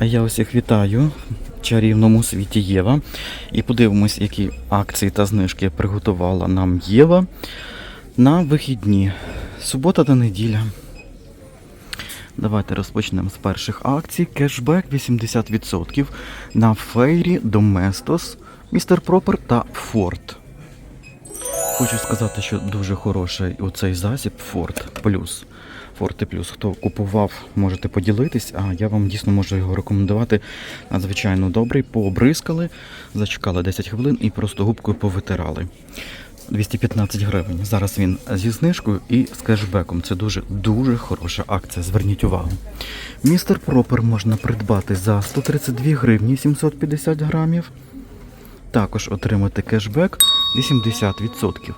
Я усіх вітаю в чарівному світі Єва. І подивимось, які акції та знижки приготувала нам Єва на вихідні. Субота та неділя. Давайте розпочнемо з перших акцій. Кешбек 80% на Фейрі, Доместос, Містер Пропер та Форд. Хочу сказати, що дуже хороший оцей засіб Ford Plus. Forte Plus. Хто купував, можете поділитись, а я вам дійсно можу його рекомендувати. Надзвичайно добрий. Пообрискали, зачекали 10 хвилин і просто губкою повитирали. 215 гривень. Зараз він зі знижкою і з кешбеком. Це дуже дуже хороша акція. Зверніть увагу. Містер Пропер можна придбати за 132 гривні 750 грамів. Також отримати кешбек 80%.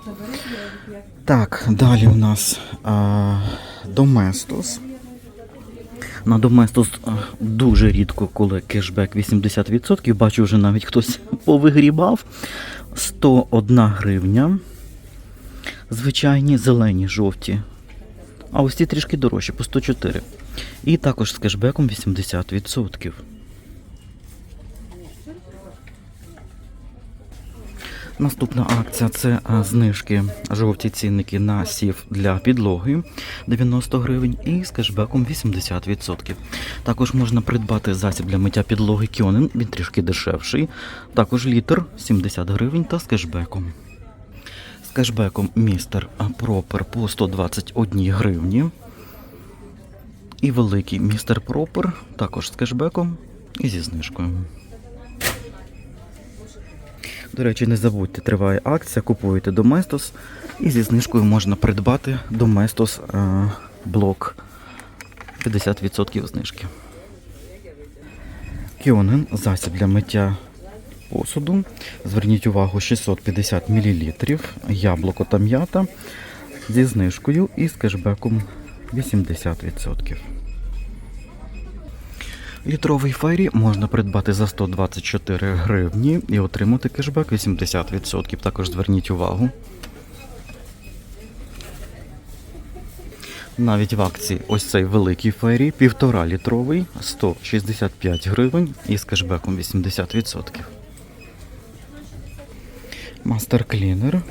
Так, далі у нас а, Доместос. На Доместос дуже рідко, коли кешбек 80%. Бачу, вже навіть хтось повигрібав. 101 гривня. Звичайні зелені жовті. А ось ці трішки дорожчі, по 104. І також з кешбеком 80%. Наступна акція це знижки жовті цінники на сів для підлоги 90 гривень і з кешбеком 80%. Також можна придбати засіб для миття підлоги Кьонен, він трішки дешевший. Також літр 70 гривень та з кешбеком. З кешбеком містер Пропер по 121 гривні. І великий містер Пропер також з кешбеком і зі знижкою. До речі, не забудьте, триває акція, купуєте Доместос і зі знижкою можна придбати Доместос е, блок 50% знижки. Кіонен засіб для миття посуду. Зверніть увагу 650 мл, яблуко та м'ята зі знижкою і з кешбеком 80%. Літровий фейрі можна придбати за 124 гривні і отримати кешбек 80%. Також зверніть увагу. Навіть в акції ось цей великий фейрі, півтора літровий, 165 гривень і з кешбеком 80%. Мастер клінер.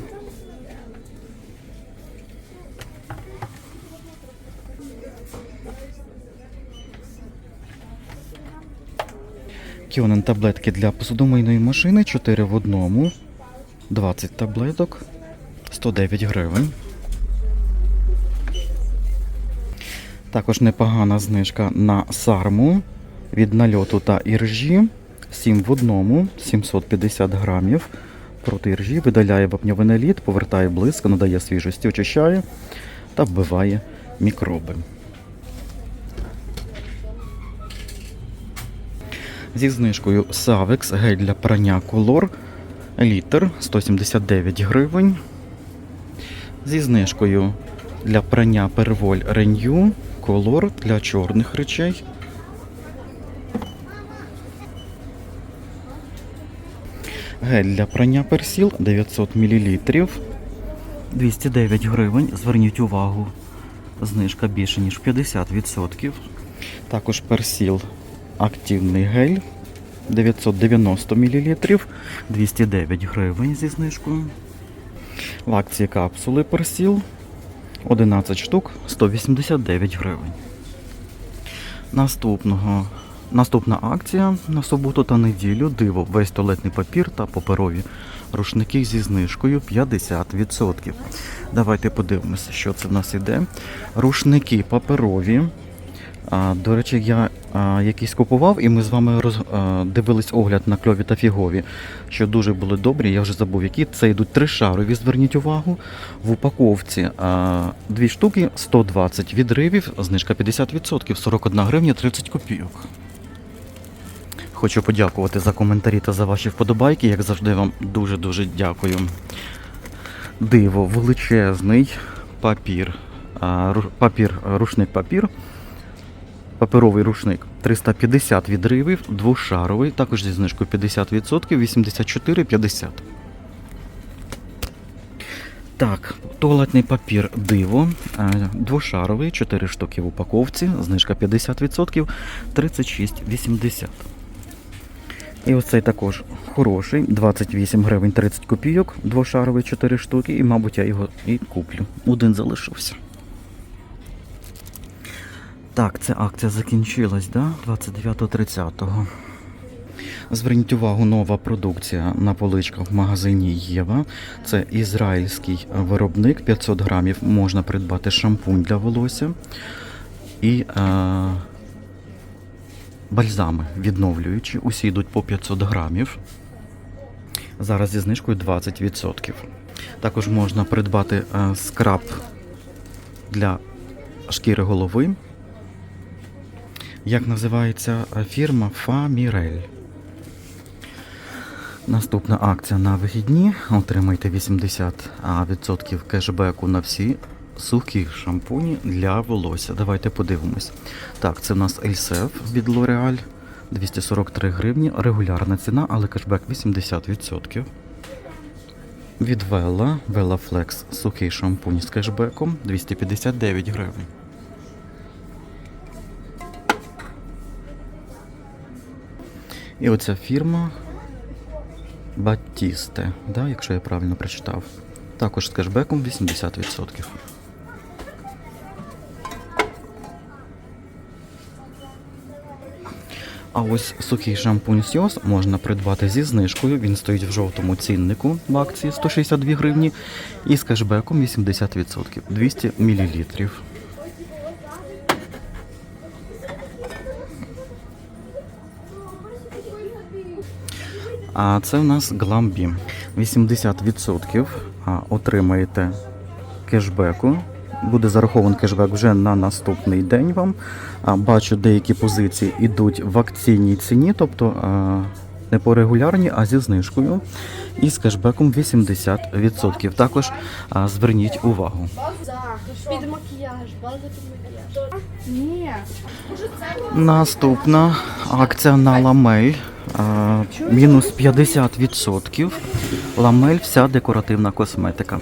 Кіонен таблетки для посудомийної машини 4 в одному. 20 таблеток, 109 гривень. Також непогана знижка на сарму від нальоту та іржі. 7 в одному, 750 грамів. Проти іржі видаляє вапньовий лід, повертає блиск, надає свіжості, очищає та вбиває мікроби. Зі знижкою Savex гель для прання Color літр 179 гривень. Зі знижкою для прання Перволь Renew Color для чорних речей. Гель для прання персіл 900 мл 209 гривень. Зверніть увагу, знижка більше ніж 50%. Також персіл активний гель 990 мл 209 гривень зі знижкою. В акції капсули персіл 11 штук 189 гривень. Наступного, наступна акція на суботу та неділю диво весь туалетний папір та паперові рушники зі знижкою 50%. Давайте подивимося, що це в нас іде. Рушники паперові. До речі, я а, якісь купував, і ми з вами роз, дивились огляд на кльові та фігові, що дуже були добрі. Я вже забув, які це йдуть тришарові. Зверніть увагу. В упаковці дві штуки 120 відривів, знижка 50%, 41 гривня 30 копійок. Хочу подякувати за коментарі та за ваші вподобайки. Як завжди, вам дуже-дуже дякую. Диво, величезний папір. Папір, рушник папір. Паперовий рушник 350 відривів, двошаровий, також зі знижкою 50%, 84,50. Так, туалетний папір диво. е, Двошаровий, 4 штуки в упаковці. Знижка 50%, 36,80. І оцей також хороший, 28 гривень 30 копійок, двошаровий 4 штуки, і, мабуть, я його і куплю. Один залишився. Так, ця акція закінчилась, да? 29.30. Зверніть увагу, нова продукція на поличках в магазині Єва. Це ізраїльський виробник, 500 грамів. Можна придбати шампунь для волосся і е, бальзами відновлюючі. Усі йдуть по 500 грамів. Зараз зі знижкою 20%. Також можна придбати е, скраб для шкіри голови. Як називається е, фірма Фамірель. Наступна акція на вихідні. Отримайте 80% кешбеку на всі сухі шампуні для волосся. Давайте подивимось. Так, це в нас Ельсев від L'Oreal. 243 гривні. Регулярна ціна, але кешбек 80%. Від Vela, Vela Flex сухий шампунь з кешбеком 259 гривень. І оця фірма Батісте, да, якщо я правильно прочитав. Також з кешбеком 80%. А ось сухий шампунь Сьос можна придбати зі знижкою. Він стоїть в жовтому ціннику в акції 162 гривні і з кешбеком 80%, 200 мл. А це в нас Glambi. 80% отримаєте кешбеку. Буде зарахований кешбек вже на наступний день вам. Бачу, деякі позиції йдуть в акційній ціні, тобто не по регулярній, а зі знижкою. І з кешбеком 80%. Також зверніть увагу. Під макіяж, база під макіяж. Наступна акція на ламель. Мінус 50%. Ламель вся декоративна косметика.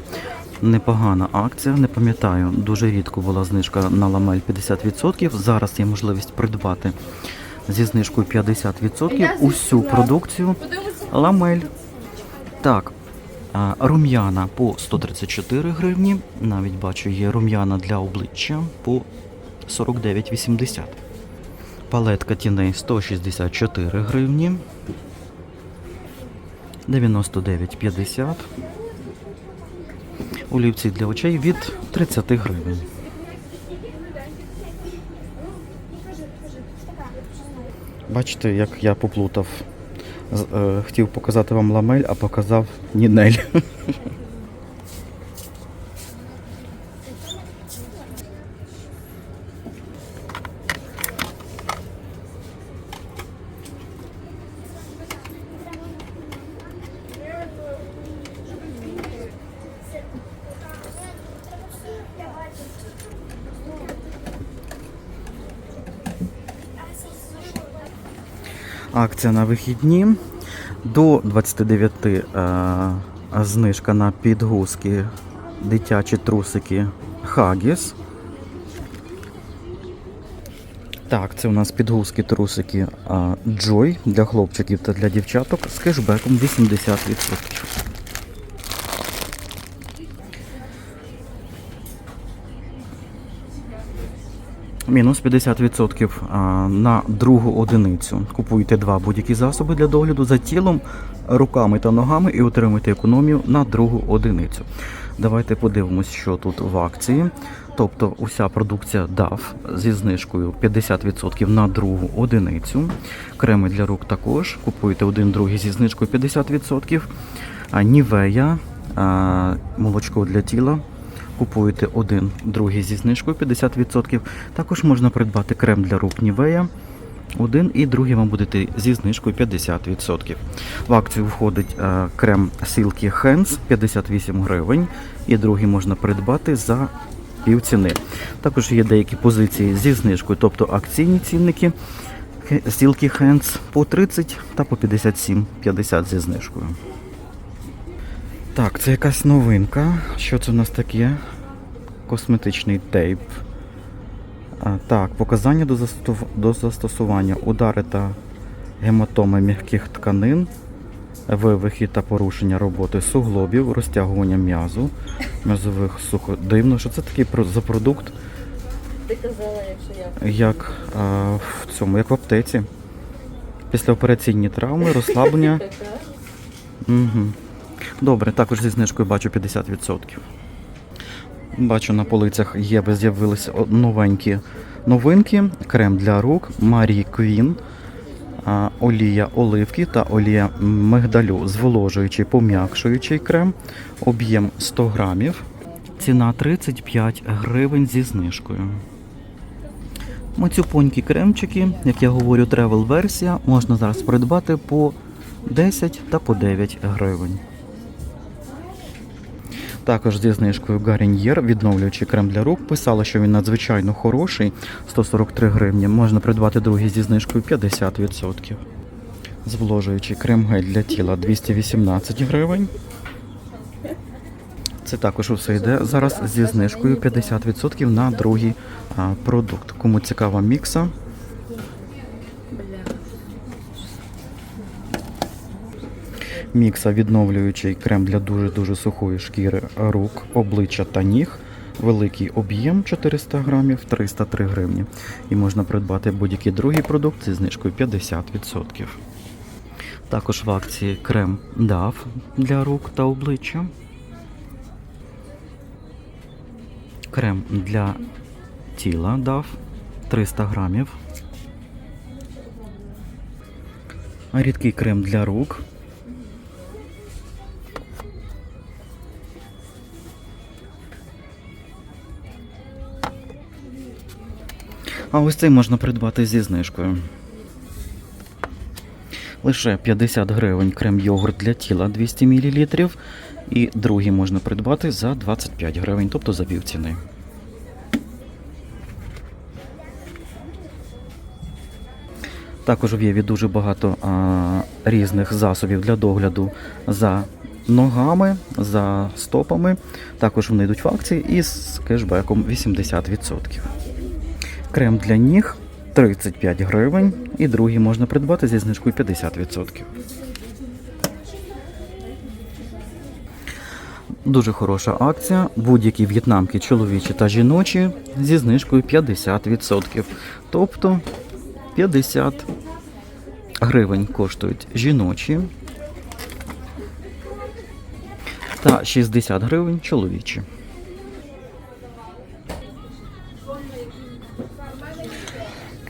Непогана акція, не пам'ятаю, дуже рідко була знижка на ламель 50%. Зараз є можливість придбати зі знижкою 50% усю продукцію ламель. Так, рум'яна по 134 гривні. Навіть бачу, є рум'яна для обличчя по 49,80. Палетка тіней 164 гривні. 99,50. Олівці для очей від 30 гривень. Бачите, як я поплутав. Е, Хотів показати вам ламель, а показав Нінель. Акція на вихідні. До 29 е, знижка на підгузки, дитячі трусики Хагіс. Так, це у нас підгузки трусики Joy для хлопчиків та для дівчаток з кешбеком 80%. Мінус 50% на другу одиницю. Купуйте два будь-які засоби для догляду за тілом, руками та ногами і отримуйте економію на другу одиницю. Давайте подивимось, що тут в акції. Тобто уся продукція DAF зі знижкою 50% на другу одиницю. Креми для рук також. Купуєте один другий зі знижкою 50%. А Нівея, молочко для тіла Купуєте один, другий зі знижкою 50%. Також можна придбати крем для рук Нівея. Один і другий вам будете зі знижкою 50%. В акцію входить е, крем Silky Hands 58 гривень. І другий можна придбати за півціни. Також є деякі позиції зі знижкою, тобто акційні цінники Silky Hands по 30 та по 57,50 зі знижкою. Так, це якась новинка. Що це у нас таке? Косметичний тейп. А, так, показання до, застосу- до застосування. Удари та гематоми м'яких тканин, вивихи та порушення роботи суглобів, розтягування м'язу, м'язових сухо. Дивно, що це такий за продукт, Ти казала, якщо я. як а, в цьому, як в аптеці. Післяопераційні травми, розслаблення. Угу. Добре, також зі знижкою бачу 50%. Бачу на полицях є, з'явилися новенькі новинки. Крем для рук, Марі Квін, олія оливки та олія мигдалю, зволожуючий, пом'якшуючий крем, об'єм 100 грамів. Ціна 35 гривень зі знижкою. Мацюпонькі кремчики, як я говорю, тревел версія, можна зараз придбати по 10 та по 9 гривень. Також зі знижкою Гаріньєр, відновлюючий крем для рук, писала, що він надзвичайно хороший, 143 гривні. Можна придбати другий зі знижкою 50%. Зволожуючий крем-гель для тіла 218 гривень. Це також усе йде зараз зі знижкою 50% на другий продукт. Кому цікава мікса, Мікса відновлюючий крем для дуже-дуже сухої шкіри рук, обличчя та ніг. Великий об'єм 400 грамів 303 гривні. І можна придбати будь-який другий продукт зі знижкою 50%. Також в акції крем DAF для рук та обличчя. Крем для тіла DAF 300 грамів. Рідкий крем для рук А ось цей можна придбати зі знижкою. Лише 50 гривень крем йогурт для тіла 200 мл. І другий можна придбати за 25 гривень, тобто за півціни. Також в Єві дуже багато а, різних засобів для догляду за ногами, за стопами. Також вони йдуть в акції із кешбеком 80%. Крем для ніг 35 гривень. І другий можна придбати зі знижкою 50%. Дуже хороша акція. Будь-які в'єтнамки чоловічі та жіночі зі знижкою 50%. Тобто 50 гривень коштують жіночі та 60 гривень чоловічі.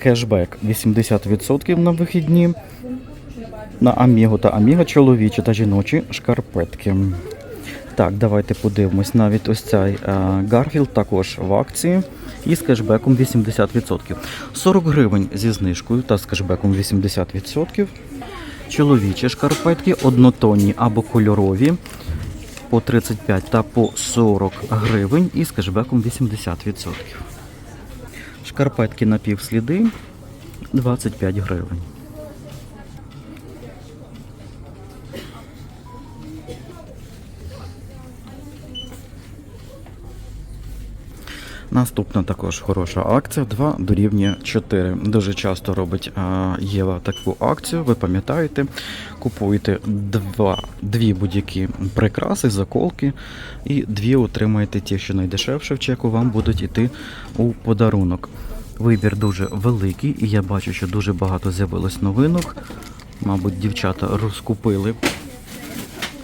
Кешбек 80% на вихідні. На Аміго та Аміга чоловічі та жіночі шкарпетки. Так, давайте подивимось. Навіть ось цей е, Гарфілд також в акції і з кешбеком 80%. 40 гривень зі знижкою та з кешбеком 80%. Чоловічі шкарпетки однотонні або кольорові по 35 та по 40 гривень і з кешбеком 80%. Шкарпетки на півсліди 25 гривень. Наступна також хороша акція 2 дорівнює 4. Дуже часто робить Єва таку акцію. Ви пам'ятаєте, купуєте два, дві будь-які прикраси, заколки, і дві отримаєте ті, що найдешевше в чеку, вам будуть іти у подарунок. Вибір дуже великий, і я бачу, що дуже багато з'явилось новинок. Мабуть, дівчата розкупили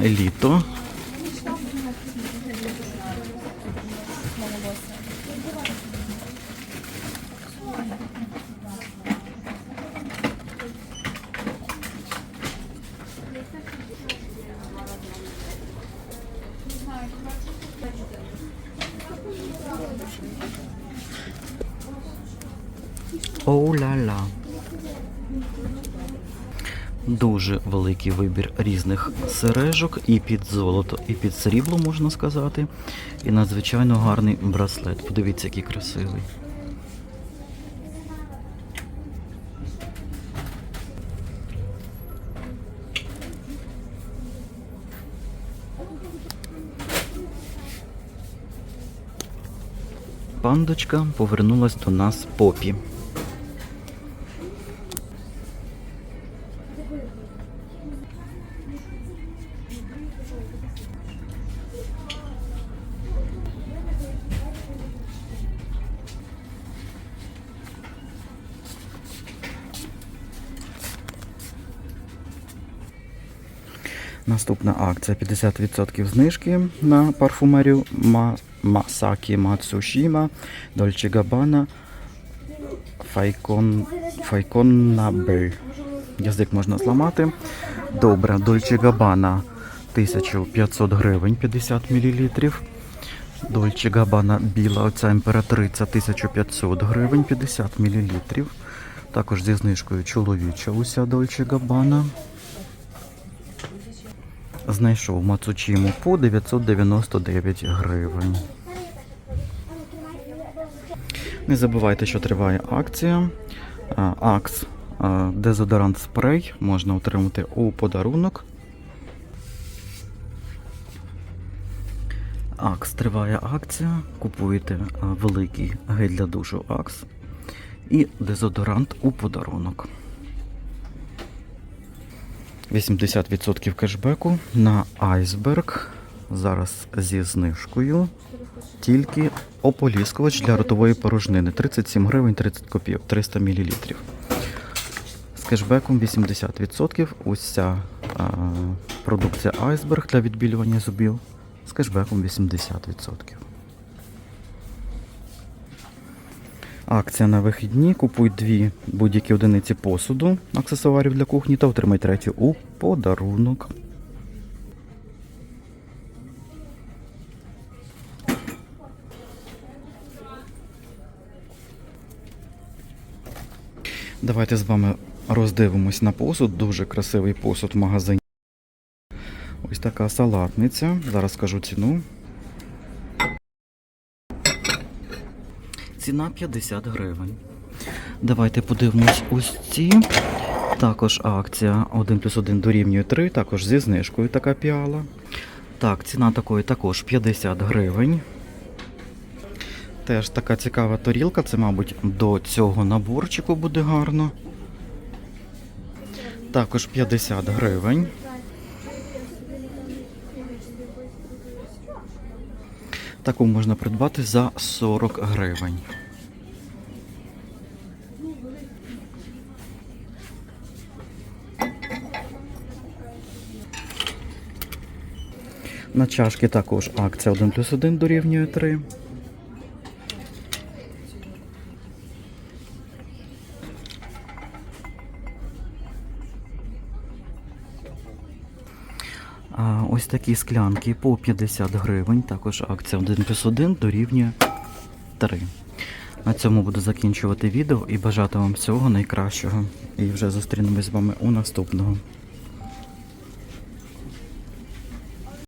літо. Оу-ля-ля. Дуже великий вибір різних сережок і під золото, і під срібло, можна сказати. І надзвичайно гарний браслет. Подивіться, який красивий. Пандочка повернулась до нас попі. Наступна акція 50% знижки на парфумерію Ма- Масакі Мацушіма, Дольче Габана, Файкон, Файконнабель. Язик можна зламати. Добре, Дольче Габана 1500 гривень 50 мл. Дольче Габана біла, оця імператриця 1500 гривень 50 мл. Також зі знижкою чоловіча уся Дольче Габана. Знайшов Мацучіму по 999 гривень. Не забувайте, що триває акція. Акс дезодорант спрей можна отримати у подарунок. Акс триває акція. Купуєте великий гель для душу Акс і дезодорант у подарунок. 80% кешбеку на айсберг. Зараз зі знижкою. Тільки ополіскувач для ротової порожнини 37 гривень 30 копійок, 300 мл. З кешбеком 80%. Ось ця а, продукція айсберг для відбілювання зубів. З кешбеком 80%. Акція на вихідні. Купуй дві будь-які одиниці посуду, аксесуарів для кухні та отримай третю у подарунок. Давайте з вами роздивимось на посуд. Дуже красивий посуд в магазині. Ось така салатниця. Зараз скажу ціну. Ціна 50 гривень. Давайте подивимось ось ці. Також акція 1 плюс 1 дорівнює 3, також зі знижкою така піала. Так, ціна такої також 50 гривень. Теж така цікава тарілка, це, мабуть, до цього наборчику буде гарно. Також 50 гривень. Таку можна придбати за 40 гривень. На чашки також акція 1 плюс 1 дорівнює 3. Такі склянки по 50 гривень. Також акція 1 плюс 1 дорівнює 3. На цьому буду закінчувати відео і бажати вам всього найкращого. І вже зустрінемось з вами у наступного.